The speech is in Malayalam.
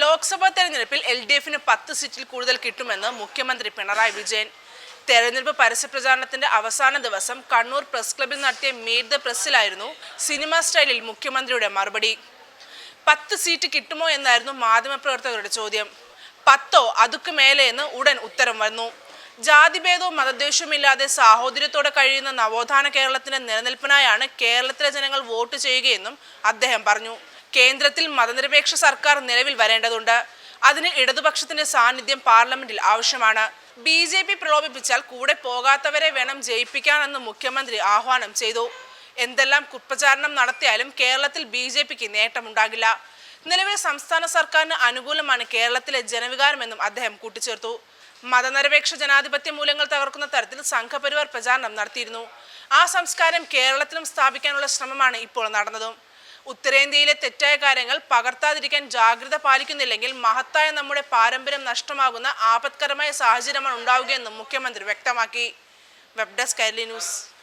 ലോക്സഭാ തെരഞ്ഞെടുപ്പിൽ എൽ ഡി എഫിന് പത്ത് സീറ്റിൽ കൂടുതൽ കിട്ടുമെന്ന് മുഖ്യമന്ത്രി പിണറായി വിജയൻ. തെരഞ്ഞെടുപ്പ് പരസ്യപ്രചാരണത്തിന്റെ അവസാന ദിവസം കണ്ണൂർ പ്രസ് ക്ലബിൽ നടത്തിയ മീറ്റ് ദ പ്രസ്സിലായിരുന്നു സിനിമ സ്റ്റൈലിൽ മുഖ്യമന്ത്രിയുടെ മറുപടി. പത്ത് സീറ്റ് കിട്ടുമോ എന്നായിരുന്നു മാധ്യമപ്രവർത്തകരുടെ ചോദ്യം. പത്തോ അതുക്ക് മേലെ എന്ന് ഉടൻ ഉത്തരം വന്നു. ജാതിഭേദവും മതദ്വേഷവുമില്ലാതെ സാഹോദര്യത്തോടെ കഴിയുന്ന നവോത്ഥാന കേരളത്തിന്റെ നിലനിൽപ്പിനായാണ് കേരളത്തിലെ ജനങ്ങൾ വോട്ട് ചെയ്യുകയെന്നും അദ്ദേഹം പറഞ്ഞു. കേന്ദ്രത്തിൽ മതനിരപേക്ഷ സർക്കാർ നിലവിൽ വരേണ്ടതുണ്ട്. അതിന് ഇടതുപക്ഷത്തിന്റെ സാന്നിധ്യം പാർലമെന്റിൽ ആവശ്യമാണ്. ബി ജെ പി പ്രലോഭിപ്പിച്ചാൽ കൂടെ പോകാത്തവരെ വേണം ജയിപ്പിക്കാനെന്ന് മുഖ്യമന്ത്രി ആഹ്വാനം ചെയ്തു. എന്തെല്ലാം കുപ്രചാരണം നടത്തിയാലും കേരളത്തിൽ ബി ജെ പിക്ക് നേട്ടമുണ്ടാകില്ല. നിലവിൽ സംസ്ഥാന സർക്കാരിന് അനുകൂലമാണ് കേരളത്തിലെ ജനവികാരമെന്നും അദ്ദേഹം കൂട്ടിച്ചേർത്തു. മതനിരപേക്ഷ ജനാധിപത്യ മൂല്യങ്ങൾ തകർക്കുന്ന തരത്തിൽ സംഘപരിവാർ പ്രചാരണം നടത്തിയിരുന്നു. ആ സംസ്കാരം കേരളത്തിലും സ്ഥാപിക്കാനുള്ള ശ്രമമാണ് ഇപ്പോൾ നടന്നതും. ഉത്തരേന്ത്യയിലെ തെറ്റായ കാര്യങ്ങൾ പകർത്താതിരിക്കാൻ ജാഗ്രത പാലിക്കുന്നില്ലെങ്കിൽ മഹത്തായ നമ്മുടെ പാരമ്പര്യം നഷ്ടമാകുന്ന ആപത്കരമായ സാഹചര്യമാണ് ഉണ്ടാവുകയെന്നും മുഖ്യമന്ത്രി വ്യക്തമാക്കി. Web desk Kairali news.